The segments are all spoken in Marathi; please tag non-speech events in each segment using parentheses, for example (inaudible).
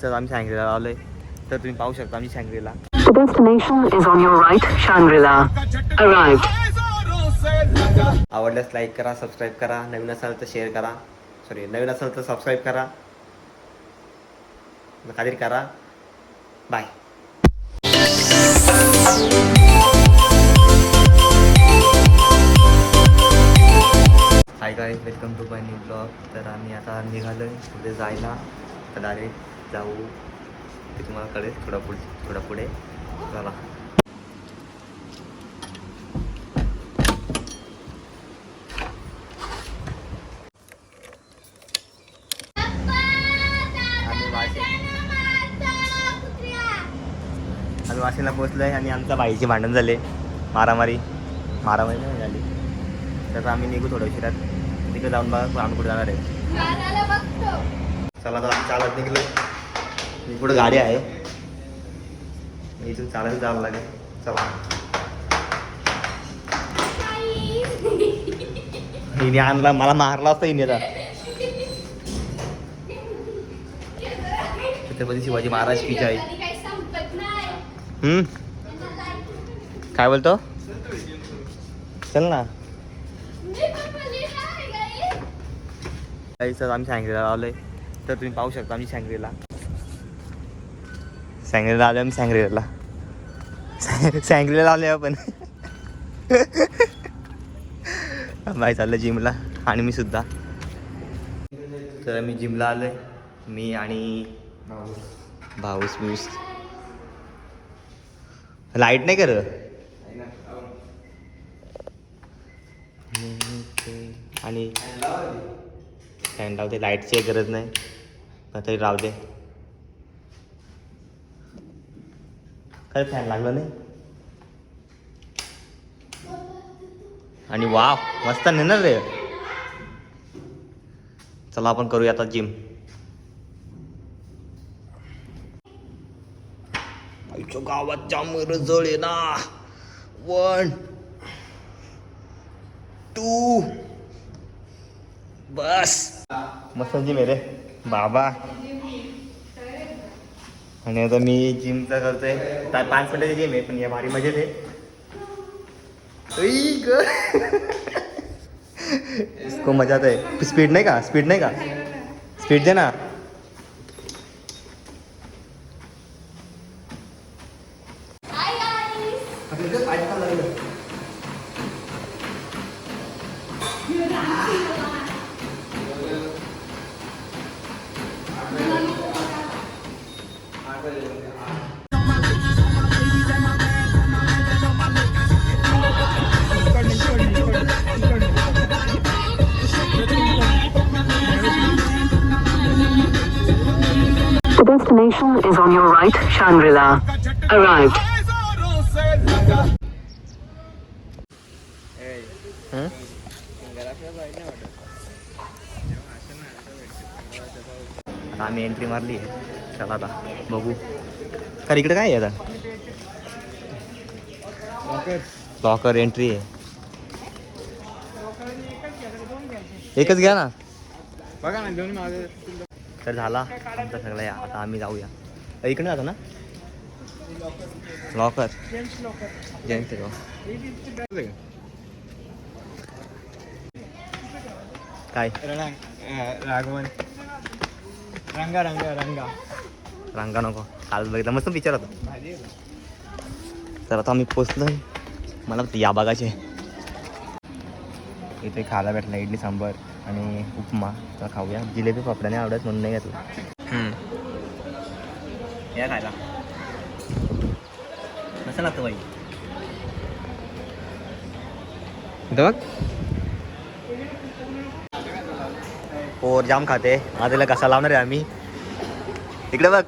सर आम्ही आलोय तर तुम्ही पाहू शकता आम्ही. आवडल्यास लाईक करा सबस्क्राईब करा. नवीन असाल तर शेअर करा. सॉरी नवीन असाल तर सबस्क्राईब करा. काहीतरी करा. बाय हाय काय welcome to my new blog तर आम्ही आता निघालो आहे पुढे जायला. तर डायरेक्ट जाऊ ते तुम्हाला कळेल थोडा पुढे थोडा पुढे. चला. आम्ही वाशी आम्ही वाशीला पोचलो आहे आणि आमच्या बाईचे भांडण झाले. मारामारी. मारामारी नाही झाली. तर आम्ही निघू थोड्या उशिरात. तिकडे जाऊन बघा आम्ही कुठे जाणार आहे. चला तर आम्ही चालत निघलो. ही पुढे गाडी आहे. इथून चालत जावं लागेल. चला. हिने आणला मला मारला असता हिने छत्रपती शिवाजी महाराज की जय. हम्म? काय बोलतो? चल ना. काही सर आम्ही सँग्रीला आहे तर तुम्ही पाहू शकता आम्ही सँग्रीला सँग्रीला आलो आम्ही सँग्रीला सँग्रीला आलो आपण. बाय चाललं जिमला आणि मी सुद्धा. तर मी जिमला आलोय मी आणि भाऊस. बिऊस लाइट नाही कर आणि फॅन लावते लाईटची गरज नाही. तरी राहू दे. काय फॅन लागला नाही? आणि वा मस्त नेणार रे. चला आपण करूया आता जिम गावात चांबर जळ ना वन टू बस. मस्त जिम आहे रे बाबा. आणि आता मी जिमचा करतोय. काय पाच मिनिटाची जिम आहे पण या भारी मजेत आहे. ग. इसको मजा आहे स्पीड नाही का? स्पीड नाही का? स्पीड दे ना. Shangri-La. Arrived. आता आम्ही एंट्री मारली आहे. चला आता बघू. तर इकडे काय आहे आता? लॉकर एंट्री आहे. एकच घ्या ना. बघा ना तर झाला आमचा सगळं या. आता आम्ही जाऊया. इकडे जातो ना? लॉकर जेंट्स काय? राघवन. रंगा रंगा रंगा. रंगा नको. काल बघितलं. मस्त पिक्चर होता. तर आता आम्ही पोचलोय मला या बागाचे इथे खायला भेटला इडली सांबर आणि उपमा. तर खाऊया. जिलेबी पापड्या नाही आवडत म्हणून नाही घेतला. या खायला कसं लागतं बाई इथं बघ पोर जाम खाते आता तिला कसा लावणार आहे आम्ही इकडे बघ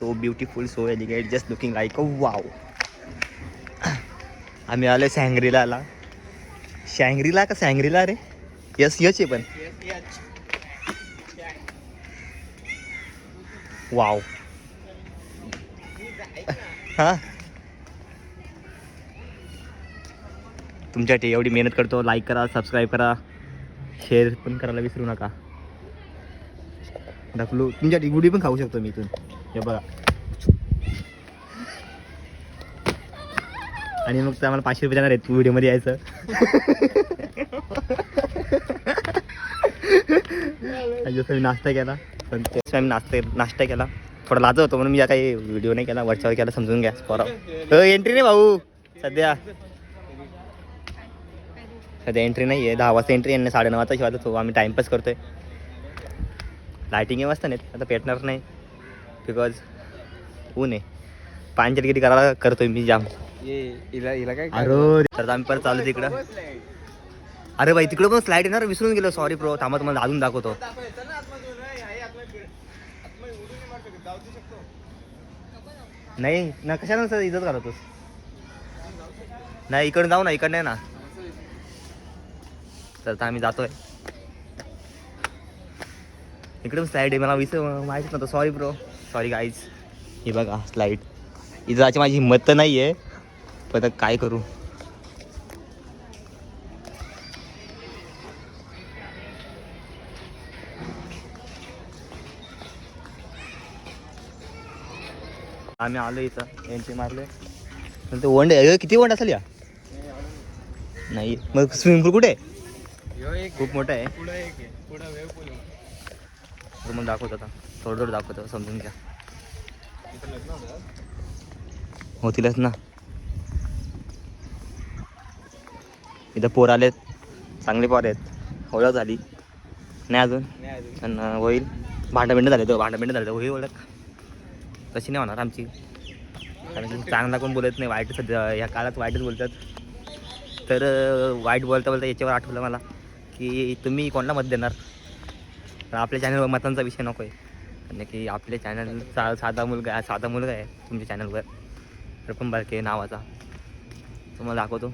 तो beautiful so elegant just looking like a wow आम्ही आलो सँग्रीला शँग्रीला का सँग्रीला रे यस यच आहे पण वाव हा? तुमच्यासाठी एवढी मेहनत करतो. लाईक करा सबस्क्राईब करा. शेअर पण करायला विसरू नका. ढकलू. तुमच्यासाठी गुढी पण खाऊ शकतो मी इथून. हे बघा. आणि मग आम्हाला पाचशे रुपये देणार आहेत व्हिडिओमध्ये यायचं. (laughs) आणि जसं मी नाश्ता केला. पण मी नाश्ता नाश्ता केला. थोडा लाज होतो म्हणून मी या काही व्हिडिओ नाही केला. वरच्यावर केला समजून घ्या. पोरा. एंट्री नाही भाऊ. सध्या. सध्या एंट्री नाही आहे दहा वाजता एंट्री आहे साडेनऊ वाजता शिवाय तो आम्ही टाईमपास करतोय. लायटिंग वाजता नाहीत आता पेटणार नाही. बिकॉज ऊन आहे. किती करायला करतोय मी जाम. काय अरे तर आम्ही परत चालू तिकडं. अरे भाई तिकडं पण स्लाईड येणार. विसरून गेलो. सॉरी प्रो थांबा तुम्हाला अजून दाखवतो. नाही ना कशाला सर इथंच घालतोस नाही इकडून जाऊ ना इकडनं नाही ना. तर आता आम्ही जातोय. इकडे स्लाईड आहे मला विसर माहितीच नव्हतं. सॉरी ब्रो सॉरी गाईज ही बघा स्लाईड इथं जायची माझी हिंमत तर नाही आहे पण आता काय करू? आम्ही आलो इथं एंट्री मारले. पण ते वंड किती वंड असेल या? नाही मग स्विमिंग पूल कुठे? खूप मोठा आहे. मग दाखवतो आता थोडं थोडं दाखवतो समजून घ्या. इथं लग्न होतं होतीलच ना. इथं पोर आलेत. चांगले पोर आहेत. ओळख झाली. नाही अजून? होईल. भांडं बिंड झाले तो भांडं बिंड झाले होईल ओळख. तशी नाही होणार आमची. कारण की चांगला कोण बोलत नाही वाईट सध्या या काळात वाईटच बोलतात. तर वाईट बोलता बोलता याच्यावर आठवलं मला की तुम्ही कोणाला मत देणार? तर आपल्या चॅनलवर मतांचा विषय नको आहे कारण की आपले चॅनल सा साधा मुलगा आहे साधा मुलगा आहे तुमच्या चॅनलवर रपम बारके नावाचा. तुम्हाला दाखवतो.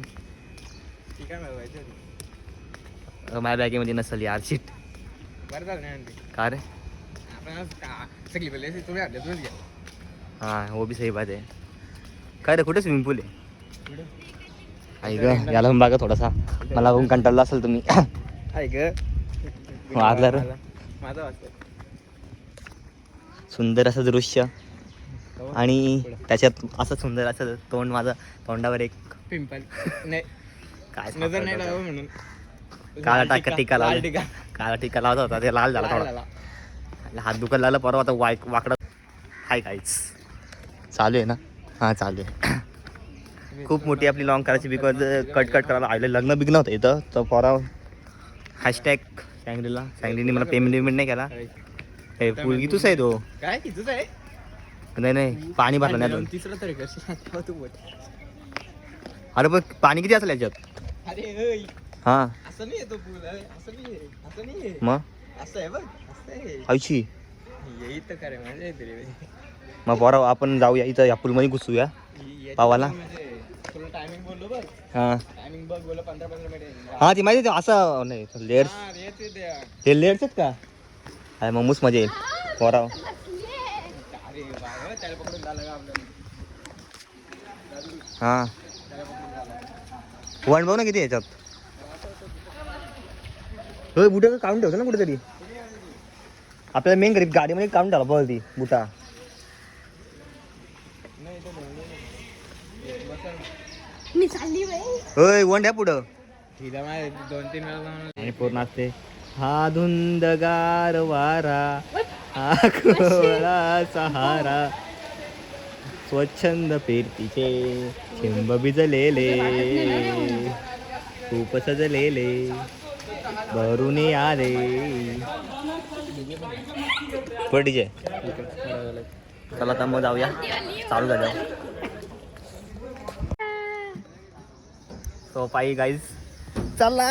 माझ्या बॅगेमध्ये नसेल यार शीट का रे? सगळी हां हो बी सही बात आहे. काय रे कुठे स्विमिंग पूल आहे? आई ग याला पण बघा थोडासा. मला बघून कंटाळला असेल तुम्ही. आहे ग. वाजला रे. माझा सुंदर असं दृश्य. आणि त्याच्यात असं सुंदर असं तोंड माझं तोंडावर एक पिंपल. नाही. काय नजर नाही सापडलं लावा होतं. म्हणून. काळा टाका. टिका लाल लावला. टिका. काळा टिका लावला होता. ते लाल झाला थोडा. हात दुखायला लागला परवा आता वाय वाकडा. हाय काहीच चालू आहे ना? हां चालू आहे. खूप मोठी आपली लॉंग करायची बिकॉज कट कट करायला आले. लग्न बिग्न होतं इथं. तर पोरा हॅशटॅग सँगरीला सँगरीने मला पेमेंट वेमेंट नाही केला. हे पुलगी तुझं आहे तो. काय? तुझं आहे? नाही नाही. पाणी भरलं नाही अजून. तिसरं तरी तू अरे पण पाणी किती असेल याच्यात? अरे हां. असं नाही येतो पूल. असं नाही असं मग? असं आहे बघ. असं आहे. आईची. येई तर करे मजा येते रे मग पोरा आपण जाऊया इथं या पुलमध्ये घुसूया. पावाला? हां. हां ती माहिती आहे असं नाही लेअर्स ते हे लेअर्स आहेत का? अरे मग मूस मजा येईल. पोराव अरे हां. वन बघ ना किती याच्यात. होय बुटं काढून ठेवतो ना कुठेतरी? आपल्याला मेन गरीब गाडीमध्ये काढून ठेवला बघ ती बुटा नाही इथं बोललो नाही. बसल. मी चालली होय वन द्या पुढं दोन तीन वेळा आणि पूर्ण असते. हा धुंदगार वारा हा कोळा सहारा. स्वच्छंद फिरतीचे चिंब भिजलेले खूप सजलेले भरून आले. पुढे डीजे. चला तर मग जाऊया. चालू झालं सो पायी गाईज चला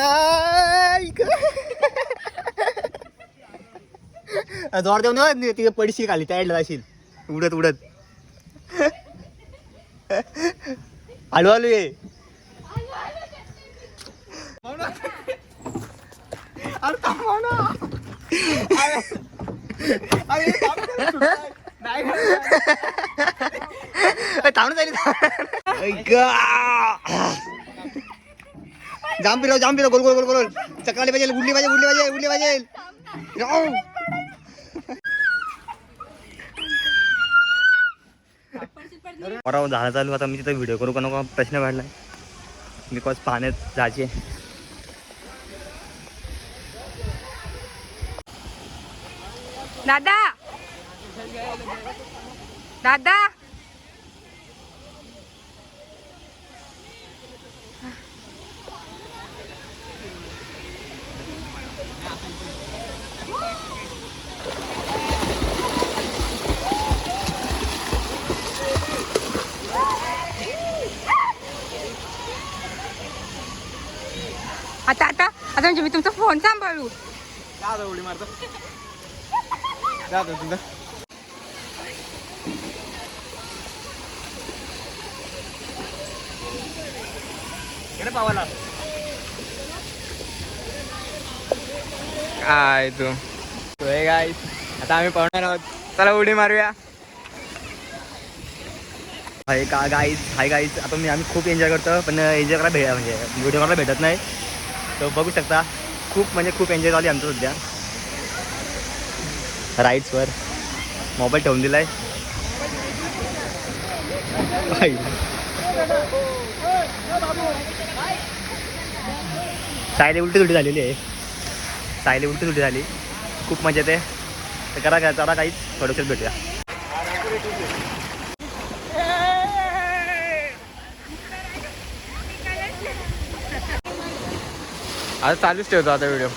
जोर देऊ ना तिथे पडशी खाली त्या जाशील. उडत उडत. हळू हळू ये थांबून (laughs) जाईल जाम फिरव जाम फिरव गोल गोल गोल गोल. चक्राली पाहिजे उडली पाहिजे उडली पाहिजे उडली पाहिजे. झालं चालू आता मी तिथं व्हिडिओ करू का नको? प्रश्न वाढलाय बिकॉज पाण्यात जायचे दादा. दादा आता आता म्हणजे मी तुमचा फोन सांभाळू उडी मारतो. जातो तुमचा पावाला काय तू? होय गाय आता आम्ही पाहुणार आहोत. चला उडी मारूया. हाय का गाईज हाय गाईज आता मी आम्ही खूप एन्जॉय करतो पण एन्जॉय करायला भेट म्हणजे व्हिडिओ करायला भेटत नाही. तर बघू शकता खूप म्हणजे खूप एन्जॉय झाली आमचं सध्या. राईड्सवर मोबाईल ठेवून दिला आहे सायली उलटी सुलटी झालेली आहे. सायली उलटी सुलटी झाली. खूप मजा येते. तर करा चला काहीच. थोडंसं भेटूया. आता चालूच ठेवतो आता व्हिडिओ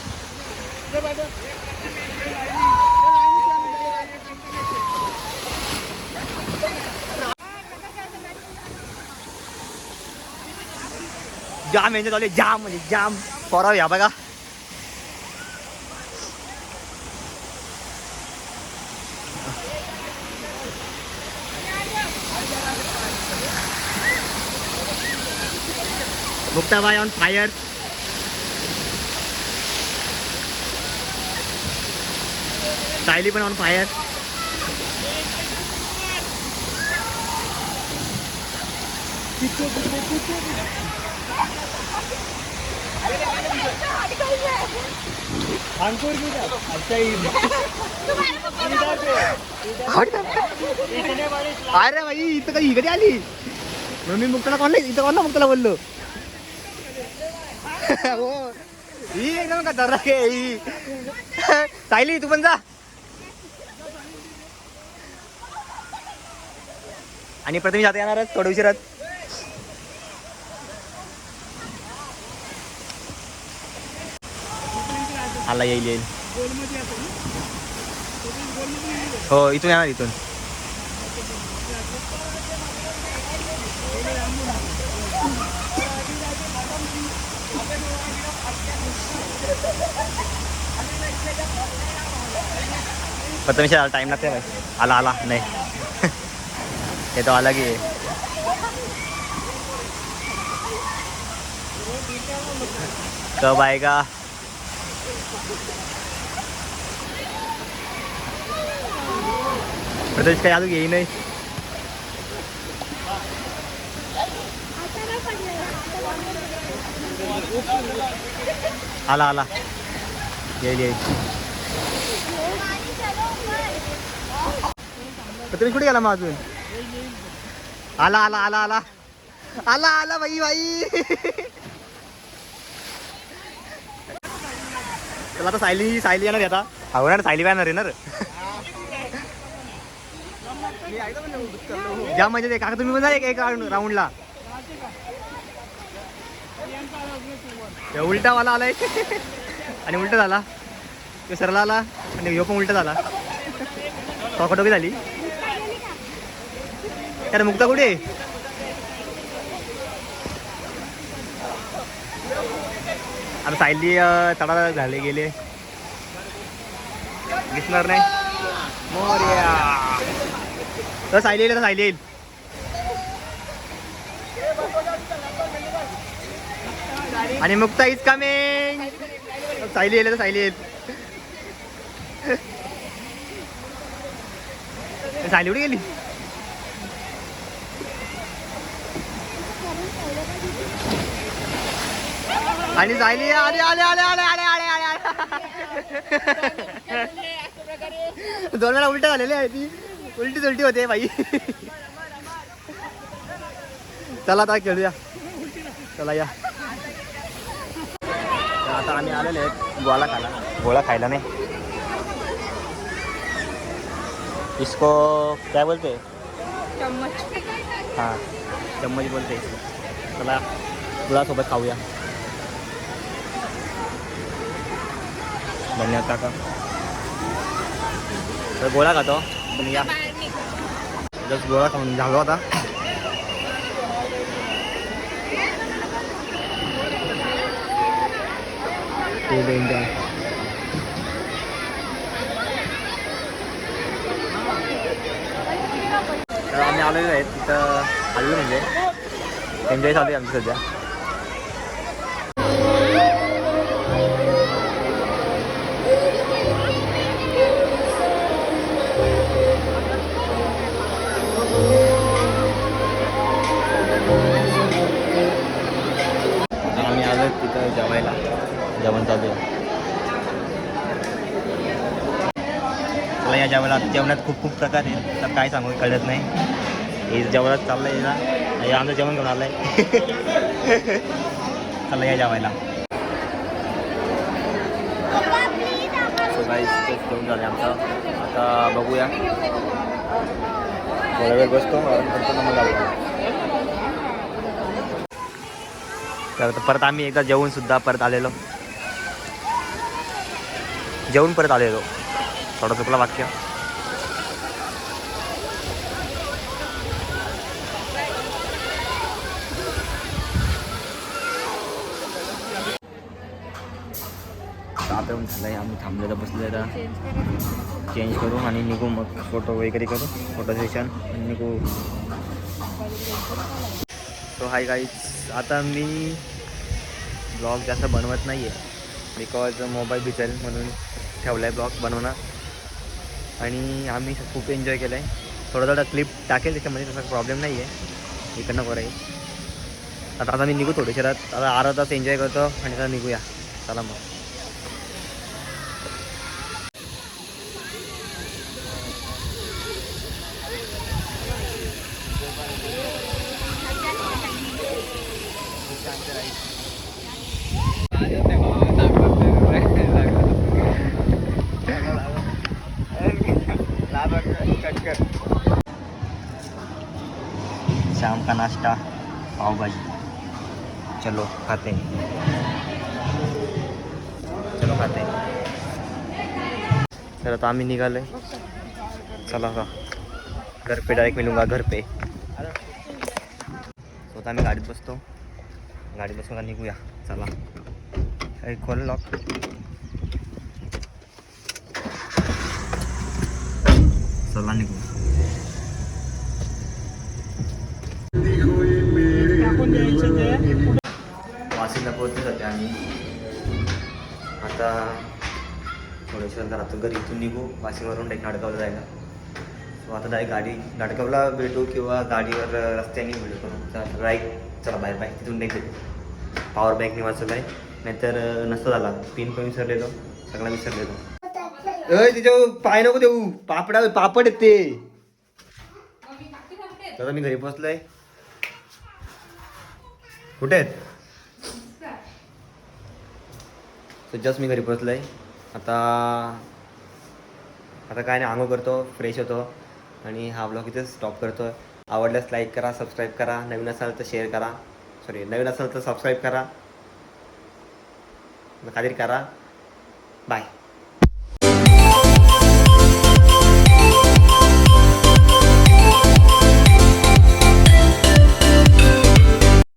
जाम एन्जॉय झाले जाम म्हणजे जाम. पोराव या बघा. Gupta by on fire Sayali पण ऑन फायर अरे भाई इथं काही इकडे आली मग मी मुक्ताला कोण नाही इथं कोण ना मुक्ताला बोललो हो ही एकदम का दर्रा ही सायली तू पण जा आणि प्रथम जाता येणारच थोडं उशिरात आला येईल येईल. हो इथून येणार इथून. प्रथमेश टाइम लागते आला आला नाही. हे तो आला की कब आएगा? प्रथमेश काही अजून येई नाही। आला आला। येईल येईल तुम्ही कुठे गेला मग अजून आला आला आला आला. आला आला बाई भाई चला आता सायली सायली येणार आहे आता. आवडणार सायली येणार येणार. ज्या म्हणजे ते काका तुम्ही पण एक एक राऊंडला उलटा वाला आलाय. आणि उलटा झाला. सरला आला. आणि ह्यो पण उलटा झाला. टोकाटोकी झाली. अरे मुक्ता कुठे? आहे? आता सायली तडा झाले गेले. दिसणार नाही. मोर्या. सायली येईल तर सायली येईल. आणि मुक्ता इज कमिंग सायली येईल तर सायली येईल. सायली कुठे गेली? आणि जायली आले आले आले आले आले आले आले दोन वेळा उलट झालेले आहे ती. उलटी उलटी होते बाई. चला आता खेळूया. चला या. आता आम्ही आलेले आहेत गोळा खायला. गोळा खायला नाही. इसको काय बोलते? हा चम्मच बोलते चला गुळासोबत खाऊया. धन्यवाद का? तर गोळा खातो पण या जस्ट गोळा खाऊन झालो आता Full enjoy. तर आम्ही आलेलो आहे तिथं आलेलो म्हणजे. एन्जॉय चालू आहे आमची सध्या. आता जेवणात खूप खूप प्रकार आहे तर काय सांगू कळत नाही. हे जेवणात चाललं आहे ना. हे आमचं जेवण घेऊन आलं आहे (laughs) चला या जेवायला. जेवण झालं आमचं. आता बघूया. थोडा वेळ बसतो तर परत आम्ही एकदा जेवून सुद्धा परत आलेलो. जेवून परत आलेलो. थोडं चुकलं वाक्य. आता येऊन झालं आहे आम्ही थांबलेलं बसलेलं. चेंज करू आणि निघू मग फोटो वगैरे करू फोटो सेशन आणि निघू. सो हाय गाईज आता मी ब्लॉग जास्त बनवत नाही आहे बिकॉज मोबाईल बिचल म्हणून ठेवला आहे ब्लॉग बनवणं. आणि आम्ही खूप एन्जॉय केलं आहे थोडा थोडा क्लिप टाकेल त्याच्यामध्ये तसा प्रॉब्लेम नाही आहे इकडनं बरं आहे आता आता मी निघू थोडे शहरात आता अर्धा तास एन्जॉय करतो आणि आता निघूया. चला मग. का नाश्ता पाव भाजी चलो खाते हैं चलो खाते हैं तर आता आम्ही निघालो चला का घर पे डायरेक्ट मिळूंगा घर पे स्वतः आम्ही गाडीत बसतो गाडीत बसून का निघूया चला अरे खोल लॉक चला निघू पोहोचले सध्या आम्ही. आता थोड्याशा नंतर आता घरी इथून निघू. वाशिमवरून डायरेक्ट नाडगावला जायला. सो आता डायरेक्ट गाडी नाडगावला भेटू किंवा गाडीवर रस्त्याने भेटू. करू राईट चला बाहेर बाईक तिथून नाही भेटू पॉवर बँकने वाचलं आहे. नाहीतर अं, झाला. पिन पण विसरलेलो. सगळा विसरलेलो. अय तिच्या पाय नको देऊ. पापडा पापड येते ते. तर मी घरी पोचलोय कुठे आहेत? तर जस्ट मी घरी पोचलो आहे आता आता काय नाही आंघोळ करतो फ्रेश होतो आणि हा ब्लॉग इथेच स्टॉप करतो आवडल्यास लाईक करा सबस्क्राईब करा. नवीन असाल तर शेअर करा. सॉरी नवीन असाल तर सबस्क्राईब करा. काहीतरी करा. बाय